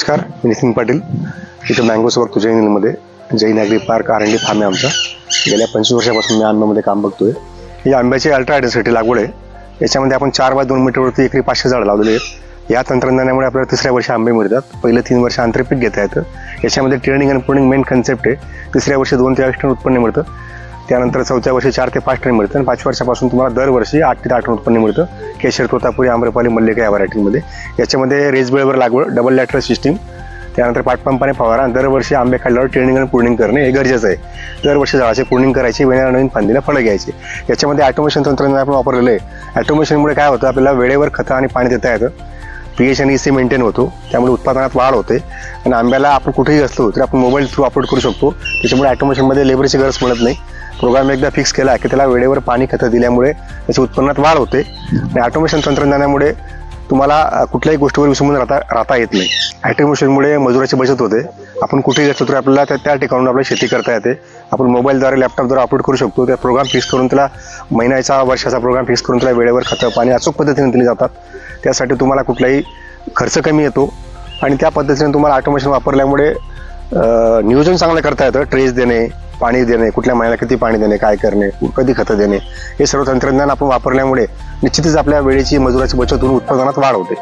नमस्कार मी नितीन पाटील. इथं मँगोसोबत तुझ्या इंग्लंडमध्ये Jain agri park R and D farm आहे आमचा. गेल्या पंचवीस वर्षापासून मी आंब्यामध्ये काम बघतोय. ही आंब्याची अल्ट्रा हायड्रोसिटी लागवड आहे. याच्यामध्ये आपण चार बाय दोन मीटरवरती एकरी पाचशे झाडं लावलेले आहेत. या तंत्रज्ञानामुळे आपल्याला तिसऱ्या वर्षी आंबे मिळतात. पहिलं तीन वर्ष आंतरपीक घेता येतं. याच्यामध्ये ट्रेनिंग आणि प्रुनिंग मेन कन्सेप्ट आहे. तिसऱ्या वर्षी दोन ते अष्ट टन उत्पन्न मिळतं. त्यानंतर चौथ्या वर्षी चार ते पाच टन मिळतं आणि पाच वर्षापासून तुम्हाला दरवर्षी आठ ते आठ टन उत्पन्न मिळतं. केशर तोतापुरी आम्रपाली मल्लिका या व्हरायटीमध्ये. याच्यामध्ये रेजबेळवर लागवड डबल लॅटरल सिस्टीम त्यानंतर पाठपंपाने फवारा दरवर्षी आंबे खाल्ल्यावर ट्रेनिंग आणि पूर्णिंग करणे हे गरजेचं आहे. दरवर्षी झाडाचे पूर्णिंग करायची वेळेला नवीन फांदीला फळं घ्यायची. याच्यामध्ये ॲटोमेशन तंत्रज्ञान आपण वापरलेलं आहे. ॲटोमेशनमुळे काय होतं? आपल्याला वेळेवर खतं आणि पाणी देता येतं. पी एच आणि सी मेंटेन होतो त्यामुळे उत्पादनात वाढ होते. आणि आंब्याला आपण कुठेही असलो तरी आपण मोबाईल थ्रू अपलोड करू शकतो. त्याच्यामुळे ॲटोमेशनमध्ये लेबरची गरज पडत नाही. प्रोग्राम एकदा फिक्स केला की त्याला वेळेवर पाणी खतं दिल्यामुळे त्याच्या उत्पन्नात वाढ होते. आणि ऑटोमेशन तंत्रज्ञानामुळे तुम्हाला कुठल्याही गोष्टीवर विसंबून राहता राहता येत नाही. ॲटोमेशनमुळे मजुराची बचत होते. आपण कुठेही असलो तरी आपल्याला त्या त्या ठिकाणून आपल्याला शेती करता येते. आपण मोबाईलद्वारे लॅपटॉपद्वारे अपलोड करू शकतो. त्या प्रोग्राम फिक्स करून त्याला महिन्याचा वर्षाचा प्रोग्राम फिक्स करून त्याला वेळेवर खतं पाणी अचूक पद्धतीने दिली जातात. त्यासाठी तुम्हाला कुठलाही खर्च कमी येतो. आणि त्या पद्धतीने तुम्हाला ऑटोमेशन वापरल्यामुळे नियोजन चांगलं करता येतं. ट्रेस देणे पाणी देणे कुठल्या महिन्याला किती पाणी देणे काय करणे कधी खतं देणे हे सर्व तंत्रज्ञान आपण वापरल्यामुळे निश्चितच आपल्या वेळेची मजुराची बचत होऊन उत्पादनात वाढ होते.